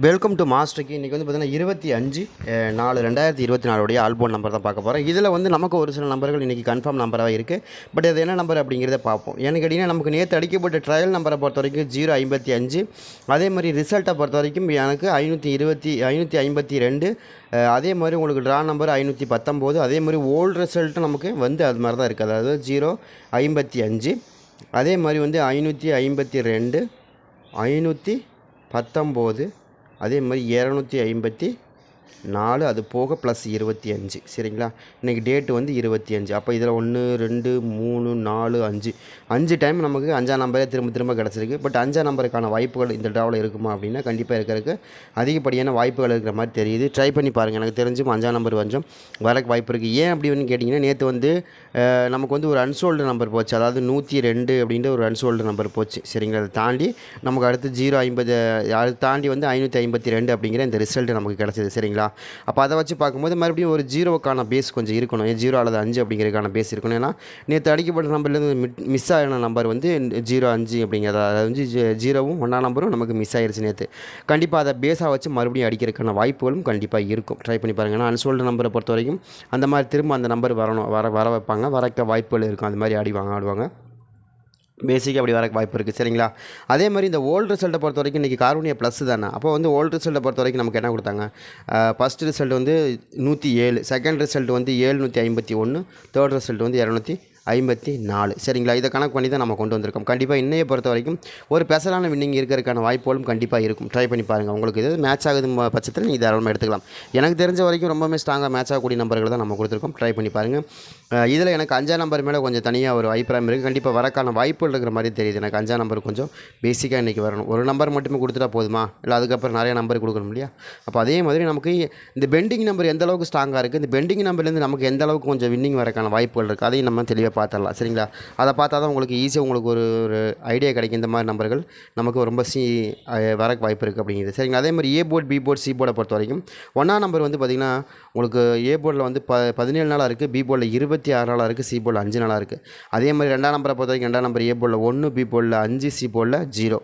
Welcome to மாஸ்டருக்கு இன்றைக்கி வந்து பார்த்தீங்கன்னா இருபத்தி அஞ்சு நாலு ரெண்டாயிரத்தி இருபத்தி நாலுடைய ஆல்போன் நம்பர் தான் பார்க்க போகிறோம் இதில் வந்து நமக்கு ஒரு சில நம்பர்கள் இன்றைக்கி கன்ஃபார்ம் நம்பராக இருக்குது பட் அது என்ன நம்பர் அப்படிங்கிறத பார்ப்போம். ஏன்னு கேட்டிங்கன்னா நமக்கு நேற்று அடிக்கப்பட்ட ட்ரையல் நம்பரை பொறுத்த வரைக்கும் ஜீரோ ஐம்பத்தி அஞ்சு. அதே மாதிரி ரிசல்ட்டை பொறுத்த வரைக்கும் எனக்கு ஐநூற்றி இருபத்தி ஐநூற்றி ஐம்பத்தி ரெண்டு. அதே மாதிரி உங்களுக்கு ட்ரா நம்பர் ஐநூற்றி பத்தொம்போது. அதே மாதிரி ஓல்டு ரிசல்ட்டும் நமக்கு வந்து அது மாதிரி தான் இருக்குது அதாவது ஜீரோ ஐம்பத்தி அஞ்சு. அதே மாதிரி வந்து ஐநூற்றி ஐம்பத்தி ரெண்டு ஐநூற்றி பத்தொம்போது அதே மாதிரி இரநூத்தி ஐம்பத்தி நாலு அது போக ப்ளஸ் இருபத்தி அஞ்சு. சரிங்களா? இன்றைக்கி டேட்டு வந்து இருபத்தி அஞ்சு. அப்போ இதில் ஒன்று ரெண்டு மூணு நாலு அஞ்சு. அஞ்சு டைம் நமக்கு அஞ்சாம் நம்பரே திரும்ப திரும்ப கிடச்சிருக்கு. பட் அஞ்சாம் நம்பருக்கான வாய்ப்புகள் இந்த ட்ராவில் இருக்குமா அப்படின்னா கண்டிப்பாக இருக்கிறதுக்கு அதிகப்படியான வாய்ப்புகள் இருக்கிற மாதிரி தெரியுது. ட்ரை பண்ணி பாருங்கள் எனக்கு தெரிஞ்சும் அஞ்சாம் நம்பர் கொஞ்சம் வரக்கு வாய்ப்பு இருக்குது ஏன் அப்படின்னு கேட்டிங்கன்னா நேற்று வந்து நமக்கு வந்து ஒரு அன்சோல்டு நம்பர் போச்சு. அதாவது நூற்றி ரெண்டு அப்படின்ற ஒரு அன்சோல்டு நம்பர் போச்சு. சரிங்களா? அதை தாண்டி நமக்கு அடுத்து ஜீரோ ஐம்பது அதை தாண்டி வந்து ஐநூற்றி ஐம்பத்தி ரெண்டு அப்படிங்கிற இந்த ரிசல்ட் நமக்கு கிடச்சிது. சரிங்களா? அப்போ அதை வச்சு பார்க்கும்போது மறுபடியும் ஒரு ஜீரோவுக்கான பேஸ் கொஞ்சம் இருக்கணும். ஏன் ஜீரோ அல்லது அஞ்சு அப்படிங்கிறதுக்கான பேஸ் இருக்கணும். ஏன்னா நேற்று அடிக்கப்பட்ட நம்பர்லேருந்து மிஸ் ஆகின நம்பர் வந்து ஜீரோ அஞ்சு அப்படிங்கிறது அதாவது வந்து ஜீ- ஜீரோவும் ஒன்றாம் நம்பரும் நமக்கு மிஸ் ஆயிடுச்சு நேற்று கண்டிப்பாக அதை பேஸாக வச்சு மறுபடியும் அடிக்கிறதுக்கான வாய்ப்புகளும் கண்டிப்பாக இருக்கும். ட்ரை பண்ணி பாருங்கள் ஏன்னா அன்சோல்டு நம்பரை பொறுத்த வரைக்கும் அந்த மாதிரி திரும்ப அந்த நம்பர் வரணும் வர வர வைப்பாங்க. வரக்க வாய்ப்புகள் இருக்கும். அந்த மாதிரி ஆடிவாங்க ஆடுவாங்க. பேசிக்காக அப்படி வரக்கு வாய்ப்பு இருக்குது சரிங்களா? அதே மாதிரி இந்த ஓல்டு ரிசல்ட்டை பொறுத்த வரைக்கும் இன்றைக்கி கார்போனியா ப்ளஸ் தானே. அப்போ வந்து ஓல்டு ரிசல்ட்டை பொறுத்த வரைக்கும் நமக்கு என்ன கொடுத்தாங்க? ஃபஸ்ட் ரிசல்ட் வந்து நூற்றி ஏழு செகண்ட் ரிசல்ட் வந்து ஏழ்நூற்றி ஐம்பத்தி ஒன்று தேர்ட் ரிசல்ட் வந்து இரநூத்தி ஐம்பத்தி நாலு. சரிங்களா? இதை கணக்கு பண்ணி தான் நம்ம கொண்டு வந்திருக்கோம். கண்டிப்பாக இன்னையை பொறுத்த வரைக்கும் ஒரு பெசலான வின்னிங் இருக்கிறதுக்கான வாய்ப்புகளும் கண்டிப்பாக இருக்கும். ட்ரை பண்ணி பாருங்கள் உங்களுக்கு இது மேட்ச் ஆகுது பட்சத்தில் நீங்கள் தாராளமாக எடுத்துக்கலாம். எனக்கு தெரிஞ்ச வரைக்கும் ரொம்பவே ஸ்ட்ராங்காக மேட்ச் ஆகக்கூடிய நம்பர்கள் தான் நம்ம கொடுத்துருக்கோம். ட்ரை பண்ணி பாருங்கள் இதில் எனக்கு அஞ்சாம் நம்பர் மேலே கொஞ்சம் தனியாக ஒரு அபிப்பிராயம் இருக்குது கண்டிப்பாக வரக்கான வாய்ப்புகள் இருக்கிற மாதிரி தெரியுது. எனக்கு அஞ்சாம் நம்பர் கொஞ்சம் பேசிக்காக இன்றைக்கி வரணும். ஒரு நம்பர் மட்டுமே கொடுத்துட்டா போதுமா? இல்லை அதுக்கப்புறம் நிறைய நம்பர் கொடுக்கணும் இல்லையா? அப்போ அதே மாதிரி நமக்கு இந்த பெண்டிங் நம்பர் எந்த அளவுக்கு ஸ்ட்ராங்காக இருக்குது இந்த பெண்டிங் நம்பர்லேருந்து நமக்கு எந்த அளவுக்கு கொஞ்சம் வின்னிங் வரக்கான வாய்ப்புகள் இருக்குது அதையும் நம்ம தெளிவாக பார்த்துடலாம் சரிங்களா? அதை பார்த்தா தான் உங்களுக்கு ஈஸியாக உங்களுக்கு ஒரு ஒரு ஐடியா கிடைக்கும். இந்த மாதிரி நம்பர்கள் நமக்கு ரொம்ப சி வரக்கு வாய்ப்பு இருக்குது அப்படிங்கிறது சரிங்களா? அதே மாதிரி A board B board C போர்டை பொறுத்த வரைக்கும் ஒன்றா நம்பர் வந்து பார்த்திங்கன்னா உங்களுக்கு ஏ போர்டில் வந்து ப பதினேழு நாளாக இருக்குது பி போர்டில் இருபத்தி ஆறு நாளாக இருக்குது சி போர்டில் அஞ்சு நாளாக இருக்குது அதே மாதிரி ரெண்டாம் நம்பரை பொறுத்த வரைக்கும் ரெண்டாம் நம்பர் ஏ போர்டில் ஒன்று பி போர்டில் அஞ்சு சி போர்டில் ஜீரோ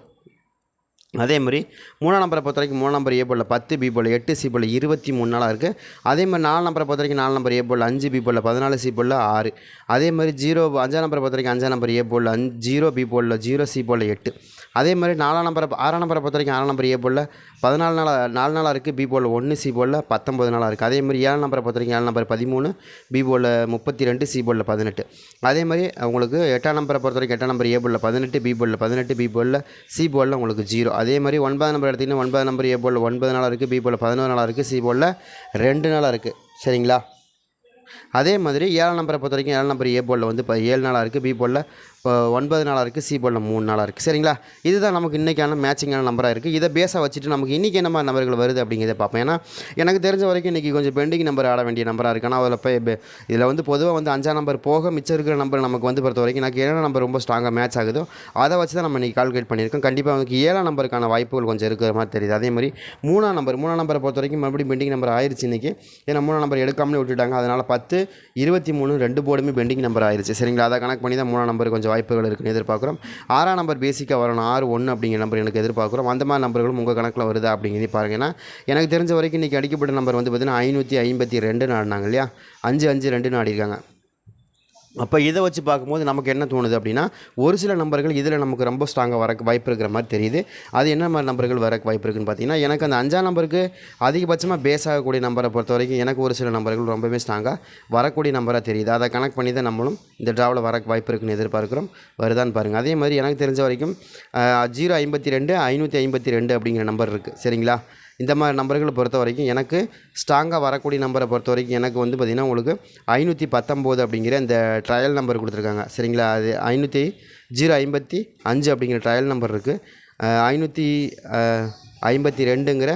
அதே மாதிரி மூணாம் நம்பரை பொறுத்த வரைக்கும் மூணு நம்பர் ஏ போல் பத்து பி போல் எட்டு சி போல் இருபத்தி மூணு நாளாக இருக்குது அதே மாதிரி நாலு நம்பரை பொறுத்த வரைக்கும் நாலு நம்பர் ஏ போல் அஞ்சு பி போல் பதினாலு சி போல் ஆறு அதே மாதிரி ஜீரோ அஞ்சாம் நம்பரை பொறுத்த வரைக்கும் அஞ்சாம் நம்பர் ஏ போல் அஞ்சு ஜீரோ பி போல் ஜீரோ சி போல் எட்டு அதே மாதிரி நாலாம் நம்பரை ஆறாம் நம்பரை பொறுத்த வரைக்கும் ஆறாம் நம்பர் ஏ போல் பதினாலு நாளாக நாலு நாளாக இருக்குது பி போல் ஒன்று சி போல் பத்தொம்பது நாளாக இருக்குது அதே மாதிரி ஏழாம் நம்பரை பொறுத்த வரைக்கும் ஏழு நம்பர் பதிமூணு பி போல் முப்பத்தி ரெண்டு சி போல் பதினெட்டு அதே மாதிரி உங்களுக்கு எட்டாம் நம்பரை பொறுத்த வரைக்கும் எட்டாம் நம்பர் ஏ போல் பதினெட்டு பி போல் பதினெட்டு பி போல் சி போலில் உங்களுக்கு ஜீரோ அதே மாதிரி ஒன்பதாம் நம்பர் எடுத்திங்கன்னா ஒன்பது நம்பர் ஏ போல் ஒன்பது நாளாக இருக்குது பி போல் பதினோரு நாளாக இருக்குது சி போலில் ரெண்டு நாளாக இருக்குது. சரிங்களா? அதே மாதிரி ஏழாம் நம்பரை பொறுத்த வரைக்கும் ஏழாம் நம்பர் ஏ போலில் வந்து இப்போ ஏழு நாளாக இருக்குது பி போலில் இப்போ ஒன்பது நாளாக இருக்குது சி போலில் மூணு நாளாக இருக்குது சரிங்களா? இதுதான் நமக்கு இன்றைக்கான மேட்சிங்கான நம்பராக இருக்குது இதை பேஸாக வச்சுட்டு நமக்கு இன்றைக்கி என்ன மாதிரி நம்பர்கள் வருது அப்படிங்கிறத பார்ப்போம். ஏன்னா எனக்கு தெரிஞ்ச வரைக்கும் இன்றைக்கி கொஞ்சம் பெண்டிங் நம்பர் ஆட வேண்டிய நம்பராக இருக்குது ஆனால் அதில் போய் இதில் வந்து பொதுவாக வந்து அஞ்சாம் நம்பர் போக மிச்சம் இருக்கிற நம்பர் நமக்கு வந்து பொறுத்த வரைக்கும் எனக்கு ஏழாம் நம்பர் ரொம்ப ஸ்ட்ராங்காக மேட்ச் ஆகுதோ அதை வச்சு தான் நம்ம இன்றைக்கி கால்குலேட் பண்ணியிருக்கோம். கண்டிப்பாக நமக்கு ஏழாம் நம்பருக்கான வாய்ப்புகள் கொஞ்சம் இருக்கிற மாதிரி தெரியுது. அதே மாதிரி மூணாம் நம்பர் மூணாம் நம்பரை பொறுத்த வரைக்கும் மறுபடியும் பெண்டிங் நம்பர் ஆயிருச்சு இன்றைக்கி ஏன்னா மூணாம் நம்பர் எடுக்காமலே விட்டுட்டாங்க. அதனால் பத்து இருபத்தி மூணு ரெண்டு போர்டுமே பெண்டிங் நம்பர் ஆயிடுச்சு சரிங்களா? அதை கணக்கு பண்ணி தான் மூணாம் நம்பர் கொஞ்சம் வாய்ப்புகள் இருக்குன்னு எதிர்பார்க்குறோம். ஆறாம் நம்பர் பேசிக்காக வரணும். ஆறு ஒன்று அப்படிங்கிற நம்பர் எனக்கு எதிர்பார்க்குறோம். அந்த மாதிரி நம்பர்களும் உங்கள் கணக்கில் வருதா அப்படிங்கிறத பாருங்கன்னா எனக்கு தெரிஞ்ச வரைக்கும் இன்றைக்கி அடிக்கப்பட்ட நம்பர் வந்து பார்த்தீங்கன்னா ஐநூற்றி ஐம்பத்தி ரெண்டு நாடினாங்க இல்லையா? அஞ்சு அஞ்சு ரெண்டு நாடிருக்காங்க அப்போ இதை வச்சு பார்க்கும்போது நமக்கு என்ன தோணுது அப்படின்னா ஒரு சில நம்பர்கள் இதில் நமக்கு ரொம்ப ஸ்ட்ராங்காக வரக்கு வாய்ப்பு இருக்கிற மாதிரி தெரியுது. அது என்ன மாதிரி நம்பர்கள் வரக்கு வாய்ப்பு இருக்குன்னு பார்த்தீங்கன்னா எனக்கு அந்த அஞ்சாம் நம்பருக்கு அதிகபட்சமாக பேஸ் ஆகக்கூடிய நம்பரை பொறுத்த வரைக்கும் எனக்கு ஒரு சில நம்பர்கள் ரொம்பவே ஸ்ட்ராங்காக வரக்கூடிய நம்பராக தெரியுது. அதை கனெக்ட் பண்ணி தான் நம்மளும் இந்த ட்ராவில் வரக்கு வாய்ப்பு இருக்குன்னு எதிர்பார்க்குறோம். வருதான்னு பாருங்கள் அதே மாதிரி எனக்கு தெரிஞ்ச வரைக்கும் ஜீரோ ஐம்பத்தி ரெண்டு ஐநூற்றி ஐம்பத்தி ரெண்டு அப்படிங்கிற நம்பர் இருக்குது சரிங்களா? இந்த மாதிரி நம்பர்களை பொறுத்த வரைக்கும் எனக்கு ஸ்ட்ராங்காக வரக்கூடிய நம்பரை பொறுத்த வரைக்கும் எனக்கு வந்து பார்த்திங்கன்னா உங்களுக்கு ஐநூற்றி பத்தொம்போது அப்படிங்கிற இந்த ட்ரையல் நம்பர் கொடுத்துருக்காங்க. சரிங்களா? அது ஐநூற்றி ஜீரோ ஐம்பத்தி அஞ்சு அப்படிங்கிற ட்ரையல் நம்பர் இருக்குது ஐநூற்றி ஐம்பத்தி ரெண்டுங்கிற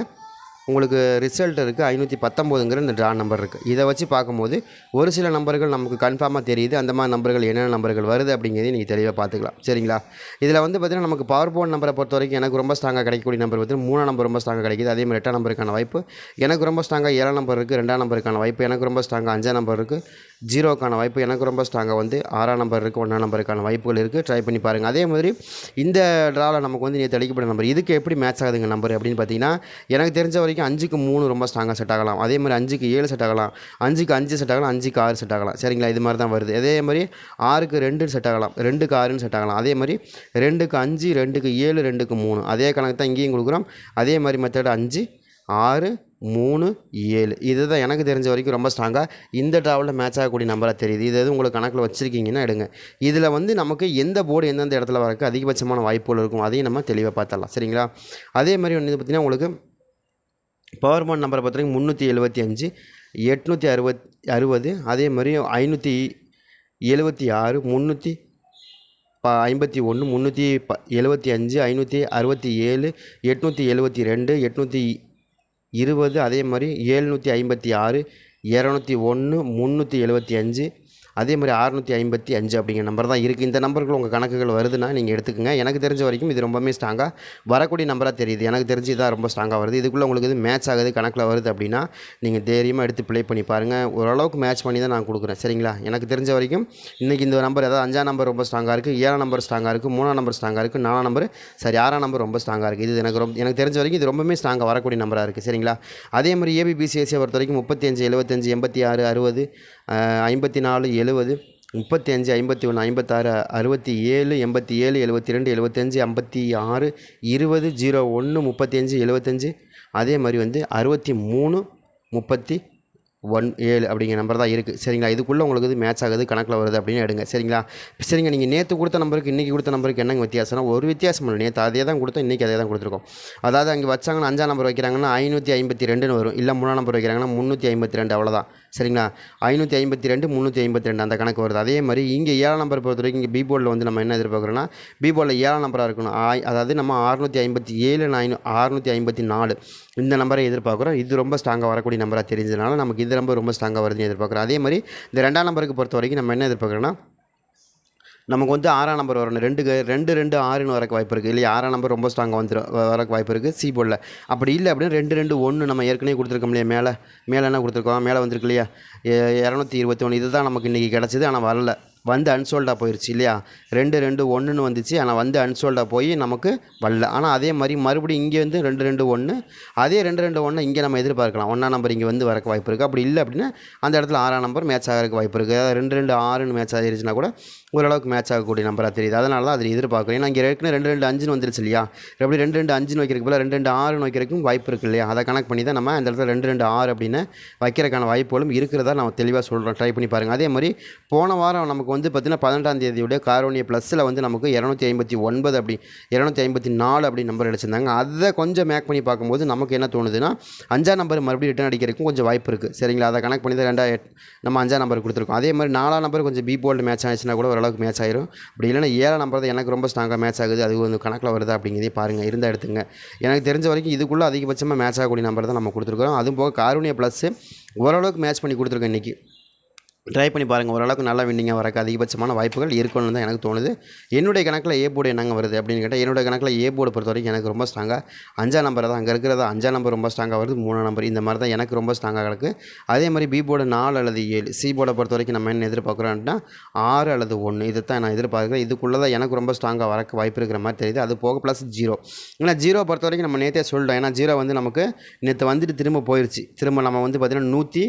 உங்களுக்கு ரிசல்ட் இருக்குது ஐநூற்றி பத்தொம்போதுங்கிற இந்த ட்ரா நம்பர் இருக்குது இதை வச்சு பார்க்கும்போது ஒரு சில நம்பர்கள் நமக்கு கன்ஃபார்மாக தெரியுது. அந்த மாதிரி நம்பர்கள் என்னென்ன நம்பர்கள் வருது அப்படிங்கிறதையும் நீங்கள் தெளிவாக பார்த்துக்கலாம். சரிங்களா? இதில் வந்து பார்த்திங்கன்னா நமக்கு பவர் போன் நம்பரை பொறுத்த வரைக்கும் எனக்கு ரொம்ப ஸ்ட்ராங்காக கிடைக்கக்கூடிய நம்பர் பார்த்திங்கன்னா மூணாம் நம்பர் ரொம்ப ஸ்ட்ராங்காக கிடைக்குது. அதே மாதிரி எட்டாம் நம்பருக்கான வாய்ப்பு. எனக்கு ரொம்ப ஸ்ட்ராங்காக ஏழாம் நம்பர் இருக்குது ரெண்டாம் நம்பருக்கான வாய்ப்பு. எனக்கு ரொம்ப ஸ்ட்ராங்காக அஞ்சாம் நம்பர் இருக்குது ஜீரோக்கான வாய்ப்பு. எனக்கு ரொம்ப ஸ்ட்ராங்காக வந்து ஆறாம் நம்பர் இருக்குது ஒன்றாம் நம்பருக்கான வாய்ப்புகள் இருக்குது ட்ரை பண்ணி பாருங்கள் அதே மாதிரி இந்த ட்ராவில் நமக்கு வந்து நீங்கள் அடிக்கப்பட்ட நம்பர் இதுக்கு எப்படி மேட்ச் ஆகுதுங்க நம்பர் அப்படின்னு பார்த்தீங்கன்னா எனக்கு தெரிஞ்ச வரைக்கும் அஞ்சுக்கு மூணு ரொம்ப ஸ்ட்ராங்காக செட் ஆகலாம். அதே மாதிரி அஞ்சுக்கு ஏழு செட் ஆகலாம். அஞ்சுக்கு அஞ்சு செட் ஆகலாம் அஞ்சுக்கு ஆறு செட் ஆகலாம். சரிங்களா? இது மாதிரி தான் வருது. அதே மாதிரி ஆறுக்கு ரெண்டு செட் ஆகலாம். ரெண்டுக்கு ஆறுன்னு செட் ஆகலாம். அதே மாதிரி ரெண்டுக்கு அஞ்சு ரெண்டுக்கு ஏழு ரெண்டுக்கு மூணு. அதே கணக்கு தான் இங்கேயும் கொடுக்குறோம். அதே மாதிரி மெத்தட் அஞ்சு ஆறு மூணு ஏழு. இதுதான் எனக்கு தெரிஞ்ச வரைக்கும் ரொம்ப ஸ்ட்ராங்காக இந்த ட்ராவலில் மேட்ச் ஆகக்கூடிய நம்பராக தெரியுது. இது எதுவும் உங்களுக்கு கணக்கில் வச்சுருக்கீங்கன்னா எடுங்க. இதில் வந்து நமக்கு எந்த போர்டு எந்தெந்த இடத்துல வரக்கு அதிகபட்சமான வாய்ப்புகள் இருக்கும் அதையும் நம்ம தெளிவாக பார்த்தரலாம் சரிங்களா? அதே மாதிரி வந்து பார்த்திங்கன்னா உங்களுக்கு பவர் பாண்ட் நம்பரை பொறுத்த முந்நூற்றி எழுபத்தி அஞ்சு எட்நூற்றி அறுபத் அறுபது அதே மாதிரி ஐநூற்றி எழுபத்தி ஆறு முந்நூற்றி ப ஐம்பத்தி ஒன்று முந்நூற்றி ப எழுபத்தி அஞ்சு ஐநூற்றி அறுபத்தி ஏழு எட்நூற்றி எழுபத்தி ரெண்டு எட்நூற்றி இருபது அதே மாதிரி ஏழ்நூற்றி ஐம்பத்தி ஆறு இரநூத்தி ஒன்று முந்நூற்றி எழுபத்தி அஞ்சு அதே மாதிரி அறுநூற்றி ஐம்பத்தி அஞ்சு அப்படிங்கிற நம்பர் தான் இருக்குது இந்த நம்பர்கள் உங்கள் கணக்குகள் வருதுன்னா நீங்கள் எடுத்துக்கோங்க. எனக்கு தெரிஞ்ச வரைக்கும் இது ரொம்பவே ஸ்ட்ராங்காக வரக்கூடிய நம்பராக தெரியுது. எனக்கு தெரிஞ்சு இதான் ரொம்ப ஸ்ட்ராங்காக வருது. இதுக்குள்ளே உங்களுக்கு இது மேட்ச் ஆகுது கணக்கில் வருது அப்படின்னா நீங்கள் தைரியமாக எடுத்து ப்ளே பண்ணி பாருங்கள் ஓரளவுக்கு மேட்ச் பண்ணி தான் நான் கொடுக்குறேன். சரிங்களா? எனக்கு தெரிஞ்ச வரைக்கும் இன்றைக்கி இந்த நம்பர் அதாவது அஞ்சாம் நம்பர் ரொம்ப ஸ்ட்ராங்காக இருக்குது ஏழாம் நம்பர் ஸ்ட்ராங்காக இருக்குது மூணாம் நம்பர் ஸ்ட்ராங்காக இருக்குது நாலாம் நம்பர் சரி ஆறாம் நம்பர் ரொம்ப ஸ்ட்ராங்காக இருக்குது இது எனக்கு ரொம்ப எனக்கு தெரிஞ்ச வரைக்கும் இது ரொம்பவே ஸ்ட்ராங்காக வரக்கூடிய நம்பராக இருக்குது சரிங்களா? அதே மாதிரி ஏபிபிசிஎஸ்சியை பொறுத்த வரைக்கும் முப்பத்தஞ்சு எழுபத்தஞ்சு எண்பத்தி ஆறு அறுபது ஐம்பத்தி நாலு எழுபது முப்பத்தி அஞ்சு ஐம்பத்தி ஒன்று ஐம்பத்தாறு அறுபத்தி ஏழு எண்பத்தி ஏழு எழுபத்தி ரெண்டு எழுபத்தஞ்சு ஐம்பத்தி ஆறு இருபது ஜீரோ ஒன்று முப்பத்தி அஞ்சு எழுபத்தஞ்சு அதே மாதிரி வந்து அறுபத்தி மூணு முப்பத்தி ஒன் ஏழு அப்படிங்கிற நம்பர் தான் இருக்குது சரிங்களா? இதுக்குள்ளே உங்களுக்கு இது மேட்ச் ஆகுது கணக்கில் வருது அப்படின்னு எடுங்க. சரிங்களா? சரிங்க நீங்கள் நேற்று கொடுத்த நம்பருக்கு இன்றைக்கி கொடுத்த நம்பருக்கு என்னங்க வித்தியாசம்னா ஒரு வித்தியாசம் இல்லை. நேற்று அதே தான் கொடுத்தோம் இன்றைக்கி அதே தான் கொடுத்துருக்கோம். அதாவது அங்கே வச்சாங்கன்னா அஞ்சாம் நம்பர் வைக்கிறாங்கன்னா ஐநூற்றி ஐம்பத்தி ரெண்டுன்னு வரும். இல்லை மூணாம் நம்பர் வைக்கிறாங்கன்னா முந்நூற்றி ஐம்பத்தி ரெண்டு அவ்வளோதான் சரிங்களா? ஐநூற்றி ஐம்பத்தி ரெண்டு முந்நூற்றி ஐம்பத்தி ரெண்டு அந்த கணக்கு வருது. அதே மாதிரி இங்கே ஏழாம் நம்பர் பொறுத்த வரைக்கும் இங்கே பி போர்டில் வந்து நம்ம என்ன எதிர்பார்க்குறோன்னா பி போர்டில் ஏழாம் நம்பராக இருக்கணும். ஆய் அதாவது நம்ம அறுநூற்றி ஐம்பத்தி ஏழு ஐநூ அறுநூற்றி ஐம்பத்தி நாலு இந்த நம்பரை எதிர்பார்க்குறோம். இது ரொம்ப ஸ்ட்ராங்காக வரக்கூடிய நம்பராக தெரிஞ்சதுனால நமக்கு இது நம்பர் ரொம்ப ஸ்ட்ராங்காக வருதுன்னு எதிர்பார்க்குறோம். அதே மாதிரி இந்த ரெண்டாம் நம்பருக்கு பொறுத்த வரைக்கும் நம்ம என்ன எதிர்பார்க்குறோன்னா நமக்கு வந்து ஆறாம் நம்பர் வரணும். ரெண்டு க- ரெண்டு ரெண்டு ஆறுன்னு வரக்கு வாய்ப்பு இருக்குது இல்லையா? ஆறாம் நம்பர் ரொம்ப ஸ்ட்ராங்காக வந்துடும் வரக்கு வாய்ப்பு இருக்குது சி போர்டில் அப்படி இல்லை அப்படின்னா ரெண்டு ரெண்டு ஒன்று நம்ம ஏற்கனவே கொடுத்துருக்கோம் இல்லையா? மேலே மேலே என்ன கொடுத்துருக்கோம்? மேலே வந்திருக்கு இல்லையா? இரநூத்தி இருபத்தி ஒன்று இது தான் நமக்கு இன்றைக்கி கிடச்சிது. ஆனால் வரல. வந்து அன்சோல்டாக போயிடுச்சு இல்லையா? ரெண்டு ரெண்டு ஒன்றுன்னு வந்துச்சு. ஆனால் வந்து அன்சோல்டாக போய் நமக்கு வரல. ஆனால் அதே மாதிரி மறுபடியும் இங்கே வந்து ரெண்டு ரெண்டு ஒன்று அதே ரெண்டு ரெண்டு ஒன்று இங்கே நம்ம எதிர்பார்க்கலாம். ஒன்றாம் நம்பர் இங்கே வந்து வரக்கு வாய்ப்பு இருக்குது அப்படி இல்லை அப்படின்னா அந்த இடத்துல ஆறாம் நம்பர் மேட்ச் ஆகிறதுக்கு வாய்ப்பு இருக்குது அதாவது ரெண்டு ரெண்டு ஆறுன்னு மேட்ச் ஆகிருச்சுன்னா கூட ஓரளவுக்கு மேட்ச் ஆகக்கூடிய நம்பராக தெரியுது. அதனால தான் அதில் எதிர்பார்க்குறேன் ஏன்னா இங்கே ஏற்கனவே ரெண்டு ரெண்டு அஞ்சுன்னு வந்துருச்சு இல்லையா? எப்படி ரெண்டு ரெண்டு அஞ்சுன்னு வைக்கிறதுக்கு போல ரெண்டு ரெண்டு ஆறுன்னு வைக்கிறதுக்கும் வாய்ப்பு இருக்குது இல்லையா? அதை கணக்கு பண்ணி தான் நம்ம அந்த இடத்துல ரெண்டு ரெண்டு ஆறு அப்படின்னு வைக்கிறதுக்கான வாய்ப்புகளும் இருக்கிறதா நம்ம தெளிவாக சொல்கிறோம் ட்ரை பண்ணி பாருங்கள் அதே மாதிரி போன வாரம் நமக்கு வந்து பார்த்திங்கன்னா பதினெட்டாம் தேதியோட காரோனிய ப்ளஸில் வந்து நமக்கு இரநூத்தி ஐம்பத்தி ஒன்பது அப்படி இரநூத்தி ஐம்பத்தி நாலு அப்படி நம்பர் அடிச்சிருந்தாங்க. அதை கொஞ்சம் மேக் பண்ணி பார்க்கும்போது நமக்கு என்ன தோணுதுன்னா அஞ்சாம் நம்பர் மறுபடியும் ரிட்டர்ன் அடிக்கிறதுக்கும் கொஞ்சம் வாய்ப்பு இருக்குது சரிங்களா? அதை கணக்கு பண்ணி தான் ரெண்டாயிரம் நம்ம அஞ்சாம் நம்பர் கொடுத்துருக்கோம். அதே மாதிரி நாலாம் நம்பர் கொஞ்சம் பி போல்டு மேட்ச் ஆயிடுச்சுன்னா கூட ஓரளவுக்கு மேட்ச் ஆயிரும். அப்படி இல்லைன்னா ஏழாம் நம்பர் தான் எனக்கு ரொம்ப ஸ்ட்ராங்காக மேட்ச் ஆகுது. அது வந்து கணக்கில் வருதா அப்படிங்கிறதே பாருங்கள் இருந்தால் எடுத்துங்க. எனக்கு தெரிஞ்ச வரைக்கும் இதுக்குள்ளே அதிகபட்சமாக மேட்ச் ஆகக்கூடிய நம்பர் தான் நம்ம கொடுத்துருக்கோம் அதுவும் போக காரூனிய ப்ளஸ்ஸு ஓரளவுக்கு மேட்ச் பண்ணி கொடுத்துருக்கோம் இன்றைக்கி ட்ரை பண்ணி பாருங்கள் ஓரளவுக்கு நல்லா வின்னிங்காக வரக்கு அதிகபட்சமான வாய்ப்புகள் இருக்கணும்னு தான் எனக்கு தோணுது. என்னுடைய கணக்கில் ஏ போர்டு என்னங்க வருது அப்படின்னு கேட்டால் என்னுடைய கணக்கில் ஏ போர்டு பொறுத்த வரைக்கும் எனக்கு ரொம்ப ஸ்ட்ராங்காக அஞ்சாம் நம்பர் தான். அங்கே இருக்கிறதா அஞ்சாம் நம்பர் ரொம்ப ஸ்ட்ராங்காக வருது மூணாம் நம்பர் இந்த மாதிரி தான் எனக்கு ரொம்ப ஸ்ட்ராங்காக கிடக்கு. அதே மாதிரி பி போர்டு நாலு அல்லது ஏழு சி போர்டை பொறுத்த வரைக்கும் நம்ம என்ன எதிர்பார்க்குறோம்னா ஆறு அல்லது ஒன்று இதை தான் நான் எதிர்பார்க்குறேன். இதுக்குள்ளே தான் எனக்கு ரொம்ப ஸ்ட்ராங்காக வரக்கு வாய்ப்பு இருக்கிற மாதிரி தெரியுது. அது போக ப்ளஸ் ஜீரோ ஏன்னா ஜீரோ பொறுத்த வரைக்கும் நம்ம நேற்றே சொல்லிட்டோம். ஏன்னா ஜீரோ வந்து நமக்கு நேற்று வந்துட்டு திரும்ப போயிடுச்சு திரும்ப நம்ம வந்து பார்த்திங்கன்னா நூற்றி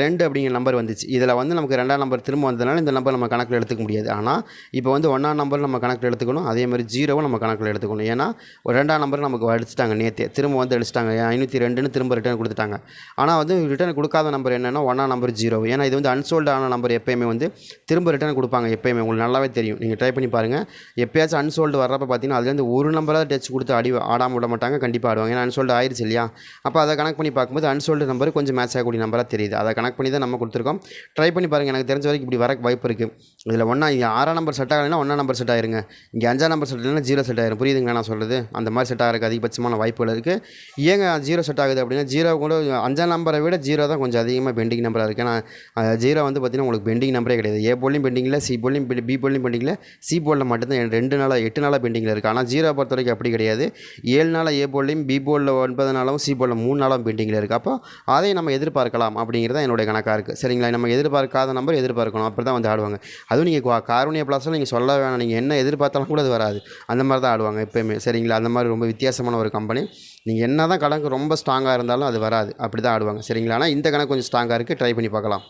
ரெண்டு அப்படிங்கிற நம்பர் வந்துச்சு. இதில் வந்து நமக்கு ரெண்டாம் நம்பர் திரும்ப வந்ததுனால இந்த நம்பர் நம்ம கணக்கில் எடுத்துக்க முடியாது. ஆனால் இப்போ வந்து ஒன்றாம் நம்பர் நம்ம கணக்கில் எடுத்துக்கணும் அதே மாதிரி ஜீரோவும் நம்ம கணக்கில் எடுத்துக்கணும். ஏன்னா ஒரு ரெண்டாம் நம்பர் நமக்கு அடிச்சிட்டாங்க நேற்றே திரும்ப வந்து அடிச்சிட்டாங்க. ஐநூற்றி ரெண்டுன்னு திரும்ப ரிட்டர்ன் கொடுத்துட்டாங்க. ஆனால் வந்து ரிட்டர்ன் கொடுக்காத நம்பர் என்னென்னா ஒன்றாம் நம்பர் ஜீரோ. ஏன்னா இது வந்து அன்சோல்டு ஆன நம்பர் எப்பயுமே வந்து திரும்ப ரிட்டர்ன் கொடுப்பாங்க எப்பயுமே. உங்களுக்கு நல்லாவே தெரியும். நீங்கள் ட்ரை பண்ணி பாருங்கள் எப்பயாச்சும் அன்சோல்டு வர்றப்ப பார்த்தீங்கன்னா அதுலேருந்து ஒரு நம்பராக டச் கொடுத்து அடி ஆடாமல் விட மாட்டாங்க. கண்டிப்பாக ஆடுவாங்க. ஏன்னா அன்சோல்டு ஆயிடுச்சு இல்லையா? அப்போ அதை கணக்கு பண்ணி பார்க்கும்போது அன்சோல்டு நம்பர் கொஞ்சம் மேட்ச் ஆகக்கூடிய நம்பராக தெரியுது. அதை கணக்கு பண்ணி தான் நம்ம கொடுத்துருக்கோம். ட்ரை பண்ணி பாருங்கள் எனக்கு தெரிஞ்ச வரைக்கும் இப்படி வர வாய்ப்பு இருக்குது இதில் ஒன்றா இங்கே ஆறாம் நம்பர் செட் ஆகலைன்னா ஒன்றா நம்பர் செட் ஆயிருங்க. இங்கே அஞ்சாம் நம்பர் செட் இல்லைன்னா ஜீரோ செட் ஆயிரும். புரியுதுங்களா நான் சொல்கிறது அந்த மாதிரி செட் ஆகிறதுக்கு அதிகபட்சமான வாய்ப்புகள் இருக்குது ஏங்க ஜீரோ செட் ஆகுது அப்படின்னா ஜீரோ கூட அஞ்சாம் நம்பரை விட ஜீரோ தான் கொஞ்சம் அதிகமாக பெண்டிங் நம்பராக இருக்குது ஏன்னா ஜீரோ வந்து பார்த்தீங்கன்னா உங்களுக்கு பெண்டிங் நம்பரே கிடையாது. ஏ போலையும் பெண்டிங்கில் சி போலையும் பி போலையும் பெண்டிங்கில் சி போலில் மட்டும்தான் ரெண்டு நாளாக எட்டு நாளாக பெண்டிங்கில் இருக்குது ஆனால் ஜீரோ பொறுத்த வரைக்கும் அப்படி கிடையாது. ஏழு நாளாக ஏ போலையும் பி போலில் ஒன்பது நாளாகவும் சி போலில் மூணு நாளாகவும் பெண்டிங்கில் இருக்குது அப்போ அதை நம்ம எதிர்பார்க்கலாம் அப்படிங்கிறது தான் என்னுடைய கணக்காக இருக்குது சரிங்களா? நம்ம எதிர்பார்க்க இருக்காத நம்பர் எதிர்பார்க்கணும். அப்படி தான் வந்து ஆடுவாங்க. அதுவும் நீங்கள் கார்வனிய பிளாஸில் நீங்கள் சொல்ல வேணாம். நீங்கள் என்ன எதிர்பார்த்தாலும் கூட அது வராது. அந்த மாதிரி தான் ஆடுவாங்க எப்போயுமே. சரிங்களா? அந்த மாதிரி ரொம்ப வித்தியாசமான ஒரு கம்பெனி நீங்கள் என்ன தான் கணக்கு ரொம்ப ஸ்ட்ராங்காக இருந்தாலும் அது வராது. அப்படி தான் ஆடுவாங்க. சரிங்களா? ஆனால் இந்த கணக்கு கொஞ்சம் ஸ்ட்ராங்காக இருக்குது ட்ரை பண்ணி பார்க்கலாம்.